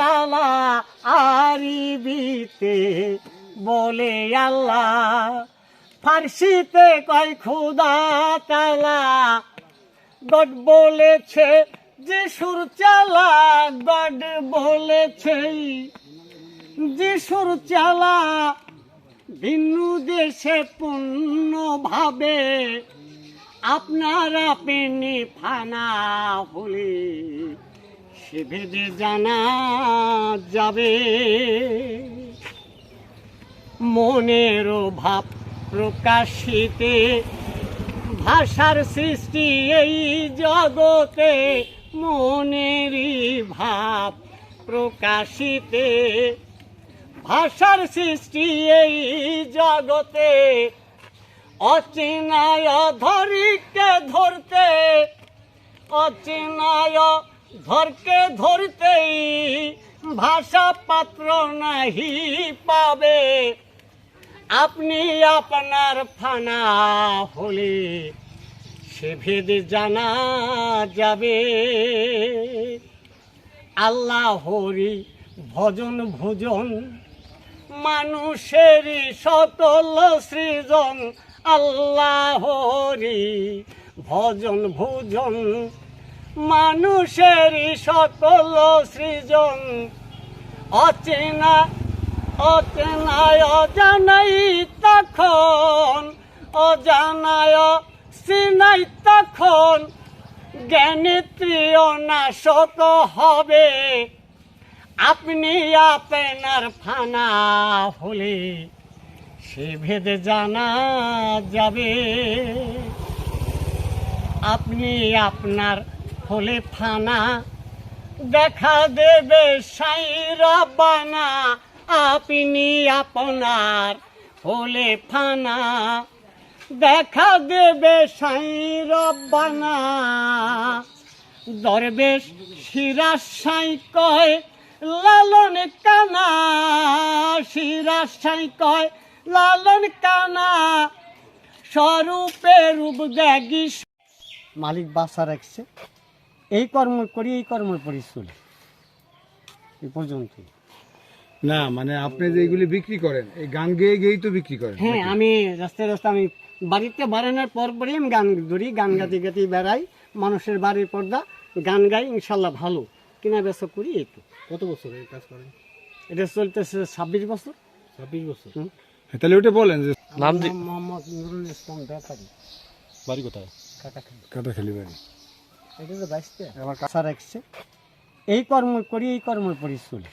তালা আরিবিতে বলে আল্লাহ, ফার্সিতে কয় খুদা তালা। গড বলেছে যে সুর চালা, গড বলেছে যে সুর চালা। ভিন্ন দেশে পূর্ণ ভাবে আপনারা পেনে ফানা হলে। সে ভেদে জানা যাবে। মনের ভাব প্রকাশিতে ভাষার সৃষ্টি এই জগতে, মনেরই ভাব প্রকাশিতে ভাষার সৃষ্টি এই জগতে, অচেনায় ধরিকে ধরতে, অচেনায় ধরকে ধরতেই ভাষা পাত্র নাহি পাবে। আপনি আপনার ফানা হলে সে ভেদ জানা যাবে। আল্লাহ হরি ভজন ভোজন, মানুষেরই সকল সৃজন। আল্লাহ হরি ভজন ভোজন মানুষেরই সকল সৃজন। অচেনা, অচেনায় অজানাই তখন, অজানায় সিনাই তখন। জ্ঞানেত্রীয় হবে। আপনি আপনার ফানা হলে সে ভেদ জানা যাবে। আপনি আপনার হলে ফানা দেখা দেবে সাইরা বানা, আপনি আপনার হলে ফানা দেখা দেবে সাইরা বানা। দরবেশ শিরাশাই কয়, লালন কানা। শিরাশাই কয়, লালন কানা। স্বরূপে রূপ ত্যাগী মালিক বাসা রাখছে। এই কর্ম করি এই কর্ম করি চলি। এই পর্যন্ত। না মানে আপনি যে এগুলি বিক্রি করেন এই গান গেয়ে গেয়েই তো বিক্রি করেন হ্যাঁ আমি রাস্তায় রাস্তায় আমি বাড়িতে বাড়ানোর পর পরই আমি গান ধরি গান গাতে গাতে বেড়াই মানুষের বাড়ির পর্দা গান গাই ইনশাল্লাহ ভালো। কিনা বেচা করি এই তো। কত বছর এই কাজ করেন? এটা চলতেছে ছাব্বিশ বছর। ছাব্বিশ বছর। হ্যাঁ, তাহলে ওটা বলেন যে নাম মোহাম্মদ নুরুল ইসলাম ব্যাপারী বাড়ি কোথায়? কাটাখালি। কাটা খালি বাড়ি। এটা তো বাইশতে আমার কাছা রাখছে এই কর্ম করি এই কর্ম করি চলি।